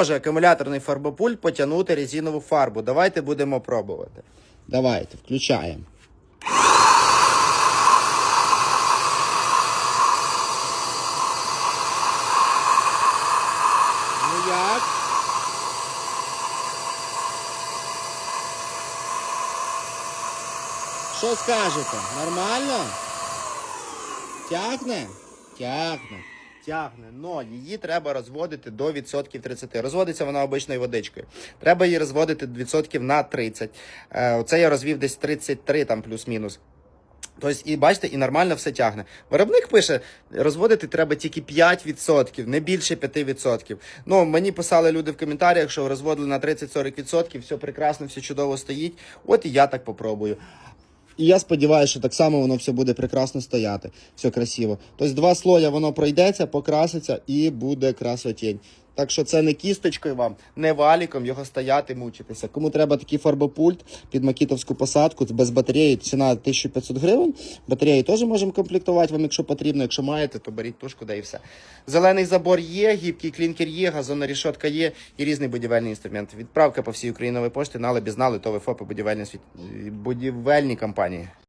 Може акумуляторний фарбопульт потягнути резинову фарбу. Давайте будемо пробувати. Давайте, включаємо. Ну? Що скажете? Нормально? Тягне? Тягне. Тягне, но її треба розводити до відсотків 30. Розводиться вона обичною водичкою. Треба її розводити відсотків на 30. Е, Оце я розвів десь 33, там плюс-мінус. Тобто, і бачите, і нормально все тягне. Виробник пише, розводити треба тільки 5%, не більше 5%. Ну, мені писали люди в коментарях, що розводили на 30-40%, все прекрасно, все чудово стоїть. От і я так попробую. І я сподіваюся, що так само воно все буде прекрасно стояти, все красиво. Тобто два слоя воно пройдеться, покраситься і буде красотень. Так що це не кісточкою вам, не валіком його стояти, мучитися. Кому треба такий фарбопульт під макітовську посадку без батареї, ціна 1500 гривень. Батареї теж можемо комплектувати вам, якщо потрібно. Якщо маєте, то беріть тушку, да і все. Зелений забор є, гібкий клінкер є, газонна рішотка є і різні будівельні інструменти. Відправка по всій Україні нової пошти, знали, без знали, то ви ФОПи будівельні, світ- будівельні компанії.